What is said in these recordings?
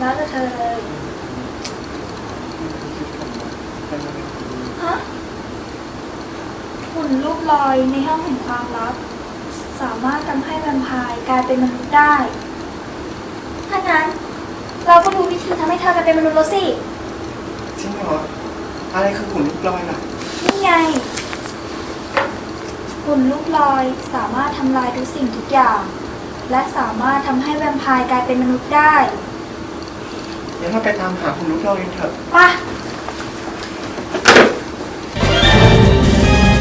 แล้วแต่เธอเลยคิดกันนะไปมาเป็นดีฮะหุ่นรูปลอยในห้องแห่งความลับ สามารถทำให้แวมไพร์กลายเป็นมนุษย์ได้ ถ้างั้น เราก็รู้วิธีทำให้เธอกลายเป็นมนุษย์แล้วสิ จริงเหรอ อะไรคือหุ่นลูกลอยล่ะ นี่ไง หุ่นลูกลอยสามารถทำลายทุกสิ่งทุกอย่าง และสามารถทำให้แวมไพร์กลายเป็นมนุษย์ได้ เดี๋ยวเราไปตามหาหุ่นลูกลอยกันเถอะไปะ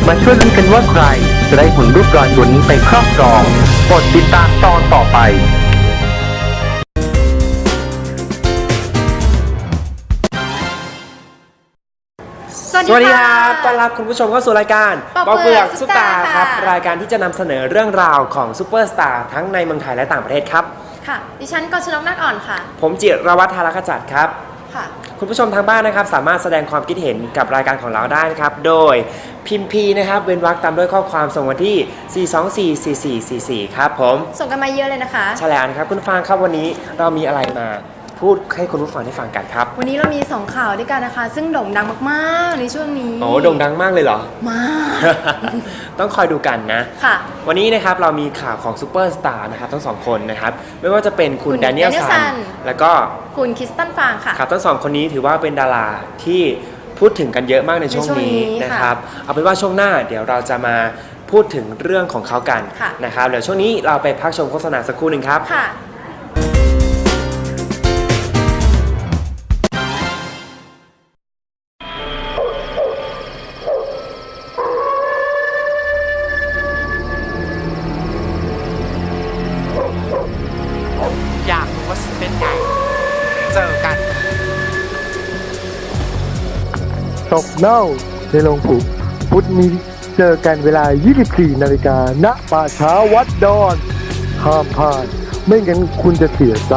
มาช่วยลุ้นกันว่าใคร จะได้หุ่นรูปรอยตัวนี้ไปครอบครองกดติดตามตอนต่อไปสวัสสวัสดีดีคค่ะรับต้อนรับคุณผู้ชมเข้าสู่รายการปอกเปลือกซุปตาซุปตาครับค่ะรายการที่จะนำเสนอเรื่องราวของซูเปอร์สตาร์ทั้งในเมืองไทยและต่างประเทศครับ ค่ะ ดิฉันกชนกนักอ่อนค่ะ ผมจิรวัฒน์ธารขจัดครับ ค่ะ คุณผู้ชมทางบ้านนะครับ สามารถแสดงความคิดเห็นกับรายการของเราได้นะครับ โดยพิมพ์พีนะครับเว้นวรรคตามด้วยข้อความส่งมาที่ 4244444 ครับผม ส่งกันมาเยอะเลยนะคะใช่แล้วนะครับ คุณผู้ฟังครับวันนี้เรามีอะไรมา พูดให้คุณผู้ฟังได้ฟังกันครับ วันนี้เรามีสองข่าวด้วยกันนะคะ ซึ่งโด่งดังมากๆในช่วงนี้โอ้โด่งดังมากเลยเหรอ มาก ต้องคอยดูกันนะค่ะ วันนี้นะครับเรามีข่าวของซูเปอร์สตาร์นะครับทั้งสองคนนะครับ ไม่ว่าจะเป็นคุณคุณแดเนียล Daniel ซัน San แล้วก็คุณคริสตันฟางค่ะครับทั้งสองคนนี้ถือว่าเป็นดาราที่พูดถึงกันเยอะมากในช่วงในช่วงนี้นี้ค่ะนะครับ เอาเป็นว่าช่วงหน้าเดี๋ยวเราจะมาพูดถึงเรื่องของเขากันค่ะนะครับเดี๋ยวช่วงนี้เราไปพักชมโฆษณาสักครู่หนึ่งครับค่ะ น่าในโรงผุพุธนี้เจอกันเวลา 24 นาฬิกาณป่าช้าวัดดอน ห้ามพลาด ไม่งั้นคุณจะเสียใจ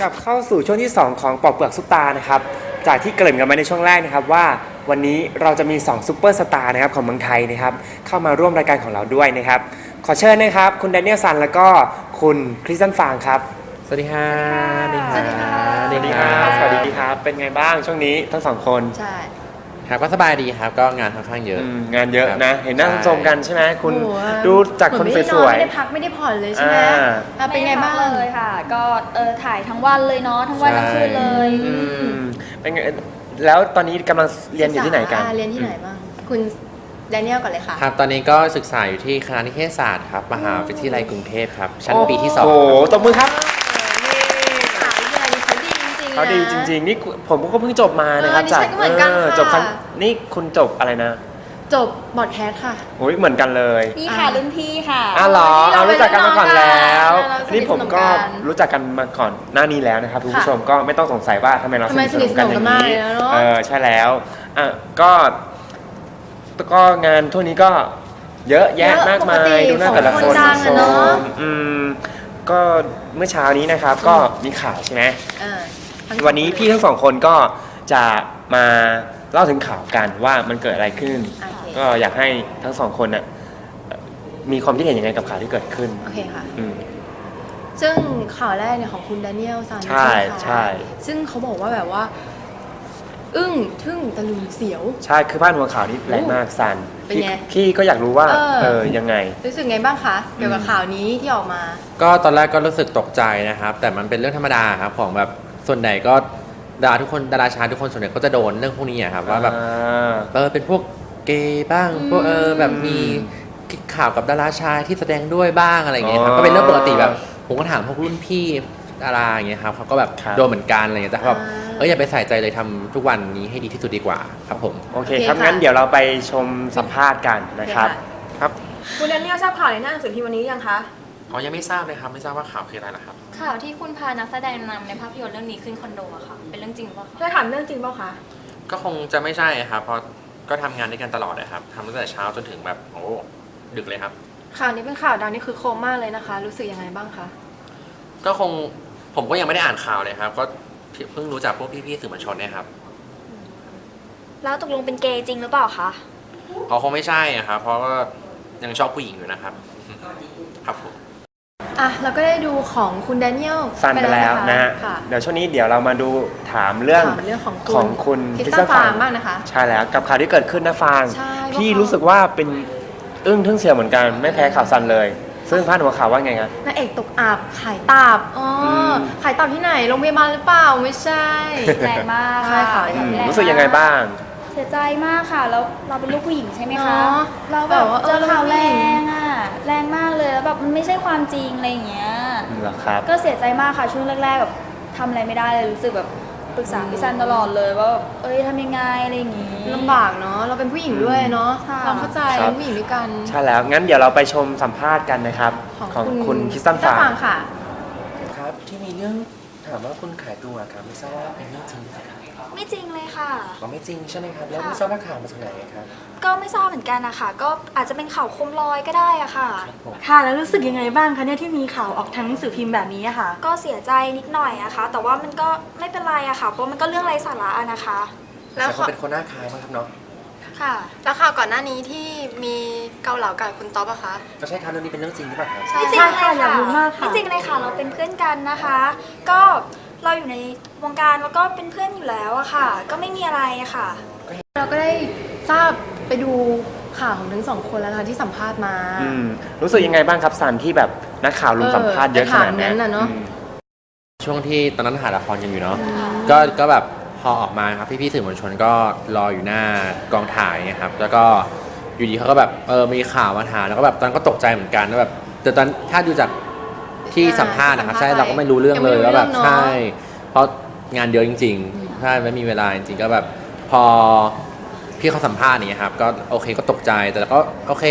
กลับเข้าสู่ช่วงที่ 2 ของปอกเปลือกซุปตานะครับ จากที่เกริ่นกันมาในช่วงแรกนะครับว่าวันนี้เราจะมี2ซุปเปอร์สตาร์นะครับของเมืองไทยนะครับเข้ามาร่วมรายการของเราด้วยนะครับ ขอเชิญนะครับ คุณแดเนียลซันแล้วก็คุณคริสตันฟางครับ สวัสดีค่ะสวัสดีค่ะสวัสดีครับสวัสดีครับ เป็นไงบ้างช่วงนี้ทั้งสองคนใช่ครับก็สบายดีครับก็งานค่อนข้างเยอะ อืมงานเยอะนะครับเห็นนั่งใช่ชมกันใช่ไหมคุณโอ้โห ดูจากคนเหมือสไม่วยได้นอนไม่ได้พักไม่ได้ผ่อนเลยใช่ไหมอ่า อะเป็นไงบ้าง ม่ด้พักเลยค่ะ ก็เออถ่ายทั้งวันเลยเนาะทั้งวันทั้งคืนเลยๆอืมเป็นไงแล้วตอนนี้กำลังเรียนอยู่ที่ไหนกันศึษาเรียนที่ไหนบ้าง คุณ แดเนียลก่อนเลยค่ะ ครับ ตอนนี้ก็ศึกษาอยู่ที่คณะนิเทศศาสตร์ครับ มหาวิทยาลัยกรุงเทพครับ ชั้นปีที่สองโอ้โหตบมือครับขายเงินเขาดีจริงๆเขาดีจริง ๆ นี่ผมก็เพิ่งจบมานะครับเออดิฉันก็เหมือนกันเออค่ะจบคันนี่คุณจบอะไรนะ จบบอดแคสต์ค่ะโอ้ยเหมือนกันเลยนี่ค่ะรุ่นพี่ค่ะอ้าวเหรอนี่เราเรารู้จักกันมาก่อนแล้วเป็นน้องกันนี่ผมก็เราสนิทสนมกันรู้จักกันมาก่อนหน้านี้แล้วนะครับคุณผู้ชมก็ไม่ต้องสงสัยว่าทำไมเราทำไมสนิทสนมกันอย่างสนิทสนมกันมากนี้เลยนะเนอะเออใช่แล้วอะก็ ก็งานทั่วนี้ก็เยอะแยะเยอะมากมาปกติย ดูหน้าแต่ละของคคนนดังอะเนอะ อืมก็เมื่อเช้านี้นะครับ ก็มีข่าวใช่ไหม เออทั้งวันนี้พี่ทั้งสองคนก็จะมาเล่าถึงข่าวกันว่ามันเกิดอะไรขึ้น โอเคก็อยากให้ทั้งสองคนน่ะเอ่อมีความคิดเห็นยังไงกับข่าวที่เกิดขึ้นโอเคค่ะ อืม ซึ่งข่าวแรกเนี่ยของคุณแดเนียลซันใช่ไหมคะใช่ซึ่งเขาบอกว่าแบบว่า อึ้งทึ่งตะลึงเสียว ใช่คือพาดหัวข่าวนี้แรงมากซันเป็นไงพี่พี่ก็อยากรู้ว่าเออ เออยังไง รู้สึกไงบ้างคะเกี่ยวกับข่าวนี้ที่ออกมา ก็ตอนแรกก็รู้สึกตกใจนะครับ แต่มันเป็นเรื่องธรรมดาครับของแบบส่วนใหญ่ก็ดาราทุกคนดาราชายทุกคนส่วนใหญ่ก็จะโดนเรื่องพวกนี้อะครับว่าแบบอ่าเออเป็นพวกเกย์บ้างพวกเออแบบมีข่าวกับดาราชายที่แสดงด้วยบ้างอะไรอย่างเงี้ยครับอ๋อก็เป็นเรื่องปกติแบบผมก็ถามพวกรุ่นพี่ดาราอย่างเงี้ยครับเขาก็แบบครับ โดนเหมือนกันอะไรเงี้ยแต่เขาแบบอ่า เอออย่าไปใส่ใจเลยทำทุกวันนี้ให้ดีที่สุดดีกว่าครับผม โอเคโอเคครับค่ะงั้นเดี๋ยวเราไปชมสัมภาษณ์กันนะครับครับ คุณแดเนียลทราบข่าวในหน้าหนังสือพิมพ์วันนี้ยังคะ อ๋อยังไม่ทราบเลยครับ ไม่ทราบว่าข่าวคืออะไรล่ะครับ ข่าวที่คุณพานักแสดงนำในภาพยนตร์เรื่องนี้ขึ้นคอนโดอะค่ะ เป็นเรื่องจริงป่ะคะได้ถามเรื่องจริงเปล่าคะ ก็คงจะไม่ใช่ครับเพราะก็ทำงานด้วยกันตลอดเลยครับทำตั้งแต่เช้าจนถึงแบบโอ้ดึกเลยครับ ข่าวนี้เป็นข่าวดังนี่คือโคมมากเลยนะคะ รู้สึกยังไงบ้างคะ ก็คงผมก็ยังไม่ได้อ่านข่าวเลยครับ ก็ เพิ่งรู้จากพวกพี่ๆสื่อมวลชนเนี่ยครับแล้วตกลงเป็นเกย์จริงหรือเปล่าคะเขาคงไม่ใช่อะครับเพราะว่ายังชอบผู้หญิงอยู่นะครับ ครับผมอะเราก็ได้ดูของคุณแดเนียลสั้นไปแล้วนะฮะ ค่ะเดี๋ยวช่วงนี้เดี๋ยวเรามาดูถามเรื่องถามเรื่องของคุณของคุณคริสคริตัสนตันฟาฟาร์ร์มมบ้างนะคะ ใช่แล้วกับข่าวที่เกิดขึ้นนะฟาง ใช่พี่ว่าเขารู้สึกว่าเป็นอึ้งทึ่งเสียวเหมือนกันไม่แพ้ข่าวซันเลย ซึ่งพาดหัวข่าวว่าไงครับ นางเอกตกอับขายตับอ๋ออม ขายตับที่ไหน โรงพยาบาลหรือเปล่า ไม่ใช่ แรงมากใช่ค่ะ อืมรู้สึกยังไงบ้าง เสียใจมากค่ะ แล้วเราเป็นลูกผู้หญิงใช่ไหมคะ เนาะเราแบบแบบว่าเอเจออข่าวเราแรเป็นผู้หญิง งอะ แรงมากเลย แล้วแบบมันไม่ใช่ความจริงอะไรอย่างเงี้ย เหรอครับ ก็เสียใจมากค่ะช่วงแรกๆแบบทำอะไรไม่ได้เลยรู้สึกแบบ ปรึกษาพี่ซันตลอดเลยว่าแบบเอ้ยทำยังไงอะไรอย่างงี้ ลำบากเนาะเราเป็นผู้หญิงด้วยเนาะค่ะเราเข้าใจครับ เป็นผู้หญิงด้วยกัน ใช่แล้ว งั้นเดี๋ยวเราไปชมสัมภาษณ์กันนะครับ ของคุณคริสตันฟาร์ม ค่ะ ครับที่มีเรื่องถามว่าคุณขายตัวครับไม่ทราบว่าเป็นเรื่องจริงไหมครับ ไม่จริงเลยค่ะก็ไม่จริงใช่ไหมครับ แล้วค่ะ ไม่ทราบว่าข่าวมาจากไหนครับก็ไม่ทราบเหมือนกันนะคะก็อาจจะเป็นข่าวโคมลอยก็ได้อะค่ะค่ะ แล้วรู้สึกยังไงบ้างคะเนี่ยที่มีข่าวออกทางหนังสือพิมพ์แบบนี้อะค่ะ ก็เสียใจนิดหน่อยนะคะ แต่ว่ามันก็ไม่เป็นไรอะค่ะ เพราะมันก็เรื่องไร้สาระอะนะคะ แล้วแต่เขาข่าวเป็นคนหน้าคล้ายมากครับเนาะค่ะ แล้วข่าวก่อนหน้านี้ที่มีเกาเหลากับคุณต๊อบอะคะ ก็ใช่ครับเรื่องนี้เป็นเรื่องจริงหรือเปล่าครับไม่จริงใช่เลยค่ะค่ะอยากรู้มากค่ะ ไม่จริงเลยค่ะ เราเป็นเพื่อนกันนะคะ ก็ เราอยู่ในวงการแล้วก็เป็นเพื่อนอยู่แล้วอะค่ะ ก็ไม่มีอะไรอะค่ะ เราก็ได้ทราบไปดูข่าวของทั้งสองคนแล้วนะคะที่สัมภาษณ์มาอืมรู้สึกยังไงบ้างครับสันที่แบบนักข่าวลุมสัมภาษณ์เยอะขนาดเออไปถามนั้นน่ะเนอะอืมช่วงที่ตอนนั้นถ่ายละครกันอยู่เนาะ ก็ก็แบบพอออกมาครับพี่ๆสื่อมวลชนก็รออยู่หน้ากองถ่ายเนะครับ แล้วก็อยู่ดีเขาก็แบบเออมีข่าวมาถามแล้วก็แบบตอนนนก็ตกใจเหมือนกันว่าแบบแต่ตอนถ้าดูจาก ที่อ่าสัมภาษณ์นะครับสัมภาษณ์ใช่เราก็ไม่รู้เรื่องยังเลไม่ยรู้ว่าแบบเรื่องเนอะใช่ เพราะงานเยอะจริงๆใช่ไม่มีเวลาจริงๆก็แบบพอพี่เขาสัมภาษณ์อย่างเงี้ยครับก็โอเคก็ตกใจแต่ก็โอเค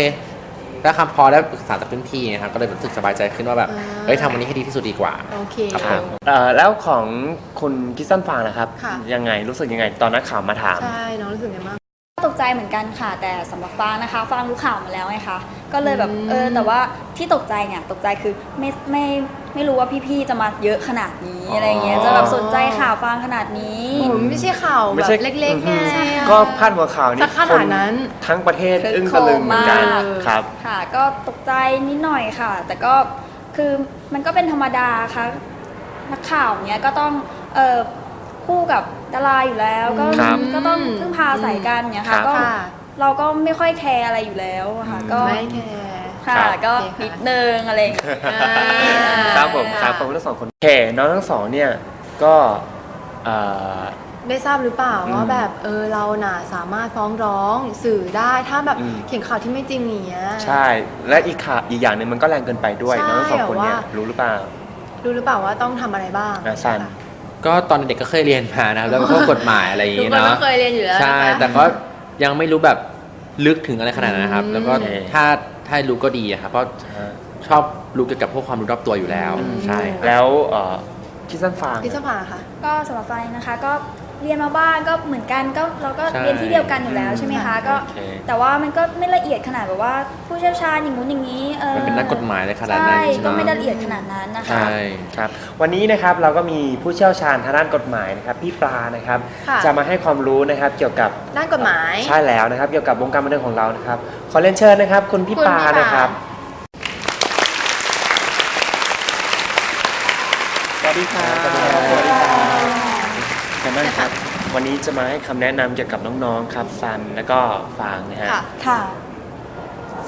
ได้คำพอได้ปรึกษาจากพื้นที่นะครับก็เลยรู้สึกสบายใจขึ้นว่าแบบเฮ้ยทำวันนี้ให้ดีที่สุดดีกว่า โอเค ครับผม เอ่อแล้วของคุณคริสตันฟางนะครับ ค่ะ ยังไงรู้สึกยังไงตอนนักข่าวมาถาม ใช่น้องรู้สึกไงบ้าง ตกใจเหมือนกันค่ะ แต่สำหรับฟางนะคะฟางรู้ข่าวมาแล้วไงคะ ก็เลยแบบอืมเออแต่ว่าที่ตกใจเนี่ยตกใจคือไม่ไม่ไม่รู้ว่าพี่ๆจะมาเยอะขนาดนี้อ๋อออะไรเงี้ยจะแบบสนใจข่าวฟางขนาดนี้ โอ้โหมันไม่ใช่ข่าวไม่แบบใช่เล็กๆไง ก็พาดหัวข่าวนี่สักขนาดนั้น คทั้งประเทศคืออึ้งตะลึงเหมือนกันโคมมาก ครับ ค่ะก็ตกใจนิดหน่อยค่ะ แต่ก็คือมันก็เป็นธรรมดาค่ะนักข่าวเนี้ยก็ต้องเออคู่กับดาราอยู่แล้ว ก็ครับก็ต้องพึ่งพาอาศัยกันเนี่ยครัค่ะบก็ค่ะ เราก็ไม่ค่อยแคร์อะไรอยู่แล้วอะค่ะ ก็ไม่แคร์ค่ะครับ ก็โอเคค่ะนิดนึงอะไรอย่างเงี้ยอ่าครับผมครับขอบคุณทั้งสองคนโอเคน้องทั้งสองเนี่ยก็เอ่อ ได้ทราบหรือเปล่าอืมว่าแบบเออเราน่ะสามารถฟ้องร้องสื่อได้ถ้าแบบอืม เขียนข่าวที่ไม่จริงอย่างเงี้ย ใช่ และอีกข่าวอีกอย่างหนึงมันก็แรงเกินไปด้วยใช่น้องทั้งสองคนเนี่ยแบบว่ารู้หรือเปล่ารู้หรือเปล่าว่าต้องทำอะไรบ้าง อะซัน ก็ตอนเด็กก็เคยเรียนมานะครับแล้วก็พวกกฎหมายอะไรอย่างทุกเงี้ยคนเนาะก็เคยเรียนอยู่แล้วใช่นะคะ แต่ก็ ยังไม่รู้แบบลึกถึงอะไรขนาดนั้นนะครับอืมแล้วก็โอเคถ้าถ้ารู้ก็ดีอะครับเพราะชอบรู้เกี่ยวกับพวกความรู้รอบตัวอยู่แล้วอืมใช่ครับแล้วเอ่อคริสตันฟางพี่สภาค่ะ ก็สำหรับฟางนะคะก็ เรียนมาบ้างก็เหมือนกันก็เราก็ใช่เรียนที่เดียวกันอยู่แล้วใช่ไหมคะก็โอเค แต่ว่ามันก็ไม่ละเอียดขนาดแบบว่า ผู้เชี่ยวชาญอย่างงู้นอย่างนี้เออมันเป็นนักกฎหมายเลยขนาดนั้นใช่ใช่ไหมก็ไม่ได้ละเอียดขนาดนั้นนะคะ ใช่ ครับวันนี้นะครับเราก็มีผู้เชี่ยวชาญทางด้านกฎหมายนะครับพี่ปลานะครับค่ะ จะมาให้ความรู้นะครับเกี่ยวกับด้านกฎหมาย ใช่แล้วนะครับเกี่ยวกับวงการบันเทิงของเรานะครับขอเรียนเชิญนะครับ คุณพี่คุณปาพี่ปานะครับสวัสดีครับสวัสดีครับสวัสดีครับ กันบ้างครับ วันนี้จะมาให้คำแนะนำเกี่ยวกับน้องๆครับซันแล้วก็ฟางนะฮะค่ะ ค่ะ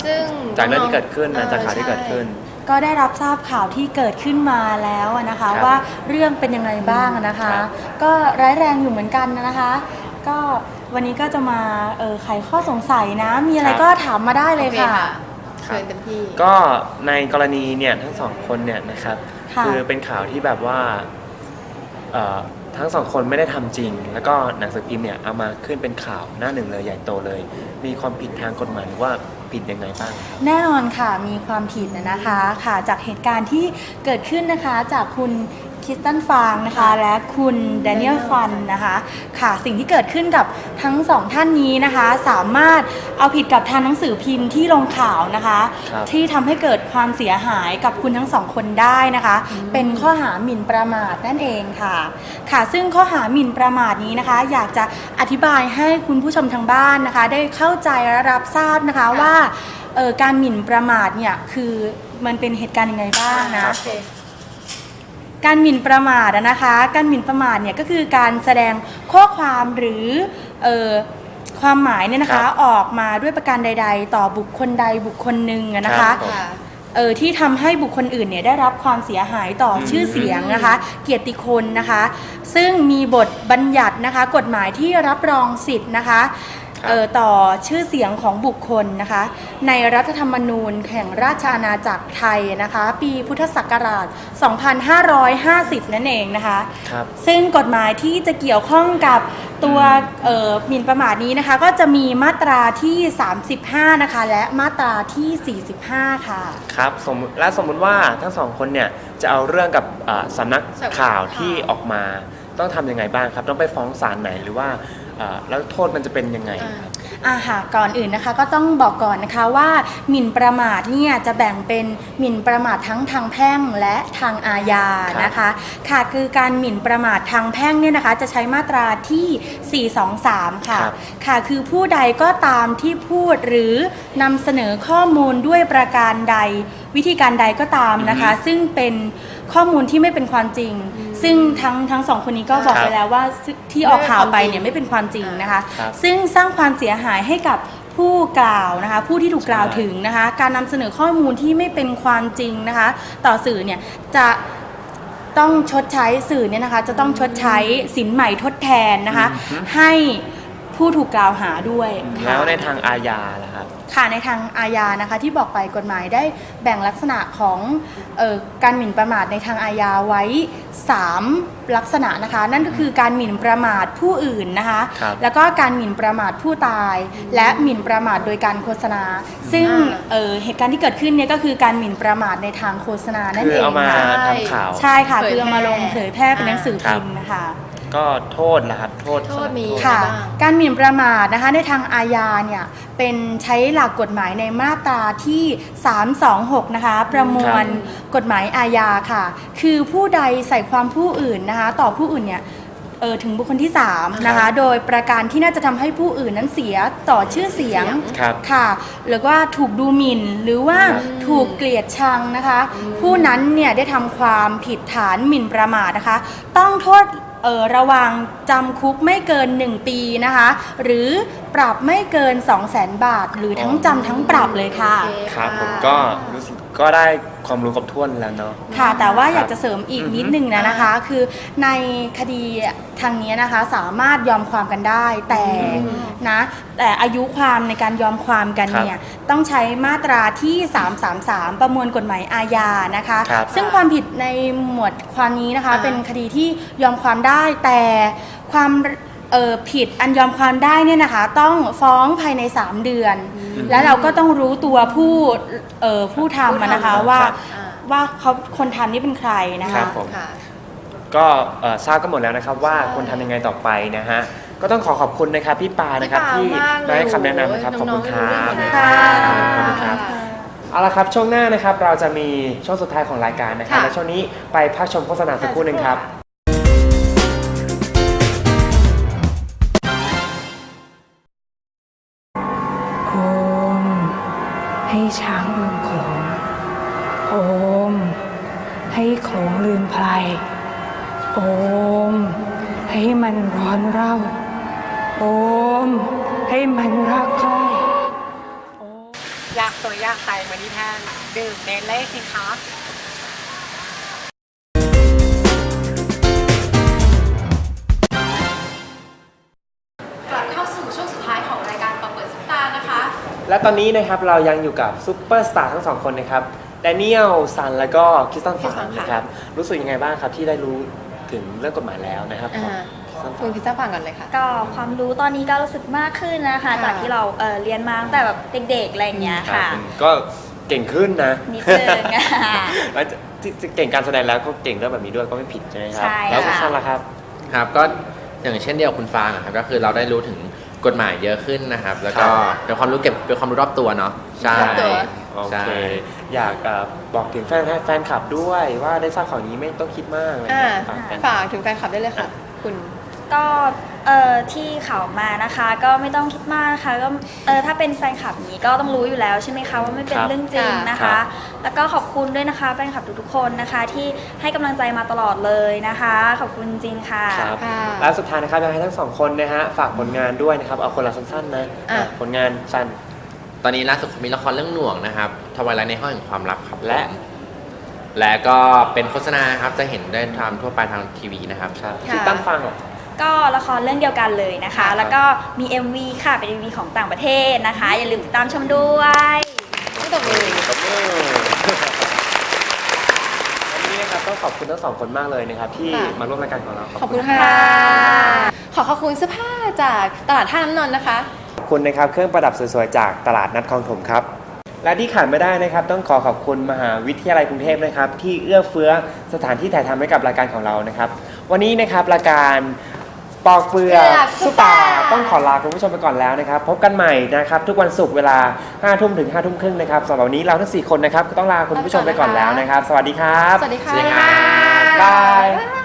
ซึ่งจากเรื่องที่น้เกิดขึ้นนะออจากข่าวที่เกิดขึ้นใช่ก็ได้รับทราบข่าวที่เกิดขึ้นมาแล้วอะนะคะครับว่าเรื่องเป็นยังไงบ้างอะนะคะ ครับ ก็ร้ายแรงอยู่เหมือนกันนะคะ ก็วันนี้ก็จะมาเออไขข้อสงสัยนะ มีอะไรก็ถามมาได้เลยโอค่ะ เชิญเต็มที่ ก็ในกรณีเนี่ยทั้งสองคนเนี่ยนะครับค่ะคือเป็นข่าวที่แบบว่าเอ่อ ทั้งสองคนไม่ได้ทำจริง แล้วก็หนังสือพิมพ์เนี่ยเอามาขึ้นเป็นข่าวหน้าหนึ่งเลยใหญ่โตเลย มีความผิดทางกฎหมายหรือว่าผิดยังไงบ้าง แน่นอนค่ะมีความผิดนะนะคะค่ะจากเหตุการณ์ที่เกิดขึ้นนะคะจากคุณ คริสตันฟางนะคะ และคุณแดเนียลฟันนะคะ ค่ะสิ่งที่เกิดขึ้นกับทั้งสองท่านนี้นะคะ สามารถเอาผิดกับทางหนังสือพิมพ์ที่ลงข่าวนะคะ ครับ ที่ทำให้เกิดความเสียหายกับคุณทั้งสองคนได้นะคะ เป็นข้อหาหมิ่นประมาทนั่นเองค่ะ ค่ะซึ่งข้อหาหมิ่นประมาทนี้นะคะ อยากจะอธิบายให้คุณผู้ชมทางบ้านนะคะ ได้เข้าใจและรับทราบนะคะว่าเอ่อการหมิ่นประมาทเนี่ยคือมันเป็นเหตุการณ์ยังไงบ้างนะครับ การหมิ่นประมาทอะนะคะ การหมิ่นประมาทเนี่ยก็คือการแสดงข้อความหรือเอ่อความหมายเนี่ยนะครัคะบ ออกมาด้วยประการใด ๆ ต่อบุคคลใดบุคคลหนึ่งอะนะคะครับผม ค่ะ เออที่ทำให้บุคคลอื่นเนี่ยได้รับความเสียหายต่ออม ชื่อเสียงนะคะ เกียรติคุณนะคะ ซึ่งมีบทบัญญัตินะคะ กฎหมายที่รับรองสิทธิ์นะคะครับ เออต่อชื่อเสียงของบุคคลนะคะ ในรัฐธรรมนูญแห่งราชอาณาจักรไทยนะคะ ปีพุทธศักราช 2550 นั่นเองนะคะ ครับ ซึ่งกฎหมายที่จะเกี่ยวข้องกับตัวเอ่อหมิ่นประมาทนี้นะคะ ก็จะมีมาตราที่ 35 นะคะ และมาตราที่ 45 ค่ะ ครับสมมุติและสมมุติว่าทั้งสองคนเนี่ยจะเอาเรื่องกับอ่าสำนักสำนักข่าวข่าวที่ออกมา ต้องทำยังไงบ้างครับ ต้องไปฟ้องศาลไหนหรือว่า อ่าแล้วโทษมันจะเป็นยังไงอ่าอาหาก่อนอื่นนะคะก็ต้องบอกก่อนนะคะว่าหมิ่นประมาทเนี่ยจะแบ่งเป็นหมิ่นประมาททั้งทางแพ่งและทางอาญานะคะ ค่ะคือการหมิ่นประมาททางแพ่งเนี่ยนะคะจะใช้มาตราที่ 423 ค่ะครับ ค่ะคือผู้ใดก็ตามที่พูดหรือนำเสนอข้อมูลด้วยประการใด วิธีการใดก็ตามนะคะ ซึ่งเป็นข้อมูลที่ไม่เป็นความจริง ซึ่งทั้งทั้งสองคนนี้ก็บอกครับไปแล้วว่าที่ออกข่าวไปเนี่ยไม่เป็นความจริงนะคะ ครับ ซึ่งสร้างความเสียหายให้กับผู้กล่าวนะคะ ผู้ที่ถูกกล่าวถึงนะคะ การนำเสนอข้อมูลที่ไม่เป็นความจริงนะคะ ต่อสื่อเนี่ยจะต้องชดใช้สื่อเนี่ยนะคะ จะต้องชดใช้สินใหม่ทดแทนนะคะอือฮึให้ ผู้ถูกกล่าวหาด้วยค่ะแล้วในทางอาญาล่ะครับ ค่ะในทางอาญานะคะที่บอกไปกฎหมายได้แบ่งลักษณะของเออการหมิ่นประมาทในทางอาญาไว้ 3 ลักษณะนะคะ นั่นก็คือการหมิ่นประมาทผู้อื่นนะคะ ครับ แล้วก็การหมิ่นประมาทผู้ตาย และหมิ่นประมาทโดยการโฆษณา ซึ่งอ่าเอ่อเหตุการณ์ที่เกิดขึ้นเนี่ยก็คือการหมิ่นประมาทในทางโฆษณานั่นคือเองเอามาค่ะ ทำข่าว ใช่ค่ะเผยคือเอามาลงแพร่เผยแพร่เป็นหนังสือครัพิบมพ์นะคะ ก็โทษล่ะครับโทษโทษมี ค่ะบ้างการหมิ่นประมาทนะคะในทางอาญาเนี่ยเป็นใช้หลักกฎหมายในมาตราที่ 326 นะคะ ประมวลกฎหมายอาญาค่ะ คือผู้ใดใส่ความผู้อื่นนะคะ ต่อผู้อื่นเนี่ยเออถึงบุคคลที่ 3 นะคะ โดยประการที่น่าจะทำให้ผู้อื่นนั้นเสียต่อชื่อเสียงครับค่ะ หรือว่าถูกดูหมิ่น หรือว่าครับถูกเกลียดชังนะคะ ผู้นั้นเนี่ยได้ทำความผิดฐานหมิ่นประมาทนะคะ ต้องโทษ เอ่อระวังจำคุกไม่เกิน 1 ปีนะคะ หรือปรับไม่เกิน 2 0 0 0 0 0 บาท หรือทั้งจำทั้งปรับเลยค่ะ โอเคครับผมค่ะก็รู้สึก ก็ได้ความรู้ครบถ้วนแล้วเนาะ ค่ะแต่ว่าครับอยากจะเสริมอีกอือฮึนิดนึงนะนะคะ คือในคดีทางนี้นะคะสามารถยอมความกันได้แต่นะแต่อายุความในการยอมความกันครับเนี่ยต้องใช้มาตราที่ 333 ประมวลกฎหมายอาญานะคะ ครับซึ่งความผิดในหมวดความนี้นะคะ อ่า เป็นคดีที่ยอมความได้แต่ความ เอ่อผิดอันยอมความได้เนี่ยนะคะ ต้องฟ้องภายใน 3 เดือน แล้วเราก็ต้องรู้ตัวผู้เอ่อผู้ทำอะนะคะผู้ทำว่าครับอ่าว่าเขาคนทำนี่เป็นใครนะครัคะ บผม ค่ะ ก็เอ่อทราบกันหมดแล้วนะครับว่าใช่ควรทำยังไงต่อไปนะฮะ ก็ต้องขอขอบคุณนะครับพี่ปานะครับพี่ที่ปามากเลยมาให้คำแนะนำนะครับขอบน้คุองณๆครับไม่รู้เรื่องค่ะขอบคุณครับ เอาละครับช่วงหน้านะครับเราจะมีช่วงสุดท้ายของรายการนะครับค่ะ และช่วงนี้ไปพักชมโฆษณาสักครู่หนึ่งครับโอ โอม ให้มันร้อนเร่า โอม ให้มันรักใครอยากสวยอยากใสเหมือนที่แทนดื่มเนเล่สิคะกลับเข้าสู่ช่วงสุดท้ายของรายการปอเปิดซุปตานะคะ และตอนนี้นะครับเรายังอยู่กับซูเปอร์สตาร์ทั้งสองคนนะครับแดเนียลซันแล้วก็คริสตันฟา Kristen นค่ะนะครับรู้สึกยังไงบ้างครับที่ได้รู้ ถึงเรื่องกฎหมายแล้วนะครับของอ่า Kristen คุณพิซซ่าฟังก่อนเลยค่ะ ก็ความรู้ตอนนี้ก็รู้สึกมากขึ้นนะคะ ค่ะ จากที่เราเอ่อเรียนมาตั้งแต่แบบเด็กๆอะไรอย่างเงี้ยครับค่ะ อืมก็เก่งขึ้นนะนิดนึงอะแล้วจะที่ที่เก่งการแสดงแล้วก็เก่งเรื่องแบบนี้ด้วยก็ไม่ผิดใช่ไหมครับ ใช่แล้วคุณค่ะซันล่ะครับ ครับก็อย่างเช่นเดียวคุณฟางอะครับก็คือเราได้รู้ถึงกฎหมายเยอะขึ้นนะครับ แล้วก็ครับ เป็นความรู้เก็บเป็นความรู้รอบตัวเนาะใช่รอบตัว โอใช่ เคอยากเอ่อบอกถึงแฟนแฟนคลับด้วยว่าได้ทราบข่าวนี้ไม่ต้องคิดมากอะไรอ่า เงี้ยฝากแฟน ฝากถึงแฟนคลับได้เลยค่ะ คุณ ก็เอ่อที่ข่าวมานะคะ ก็ไม่ต้องคิดมากนะคะก็เออถ้าเป็นแฟนคลับนี้ก็ต้องรู้อยู่แล้วใช่ไหมคะว่าไม่เป็นครับเรื่องจริงนะครัคะ บ แล้วก็ขอบคุณด้วยนะคะแฟนคลับทุกๆคนนะคะ ที่ให้กำลังใจมาตลอดเลยนะคะ ขอบคุณจริงๆค่ะ ครับค่ะ และสุดท้ายนะครับอยากให้ทั้งสองคนนะฮะฝากผลงานด้วยนะครับเอาคนละสั้นๆนะอะอะผลงานสั้น ตอนนี้ล่าสุดมีละครเรื่องหน่วงนะครับทวายไลท์ในห้องแห่งความลับครับและผมและก็เป็นโฆษณาครับจะเห็นได้ทางทั่วไปทางทีวีนะครับครับค่ะ ที่ตั้งฟังเหรอ ก็ละครเรื่องเดียวกันเลยนะคะ ครับ แล้วก็มี MV ค่ะ เป็น MV ของต่างประเทศนะคะ อย่าลืมติดตามชมด้วย ไม่ตบมือตบมือวันนี้นะครับต้องขอบคุณทั้งสองคนมากเลยนะครับ ที่ค่ะมาร่วมรายการของเราขอบคุณค่ะ ขอขอบคุณเสื้อผ้าจากตลาดท่าน้ำนนท์นะคะขอบ คุณนะครับเครื่องประดับสวยๆจากตลาดนัดคลองถมครับ และที่ขาดไม่ได้นะครับ ต้องขอขอบคุณมหาวิทยาลัยกรุงเทพนะครับ ที่เอื้อเฟื้อสถานที่ถ่ายทำให้กับรายการของเรานะครับ วันนี้นะครับรายการปอกเปลือกเปลือกซุสุปปตาตาต้องขอลาคุณผู้ชมไปก่อนแล้วนะครับ พบกันใหม่นะครับ ทุกวันศุกร์เวลา5ทุ่มถึง5ทุ่มครึ่งนะครับสำหรับวันนี้เราทั้ง4คนนะครับก็ต้องลาคุณผู้ชมไปก่อนแล้วนะครับ สวัสดีครับ สวัสดีค่ะสวัสดีครับบายบ๊ายบาย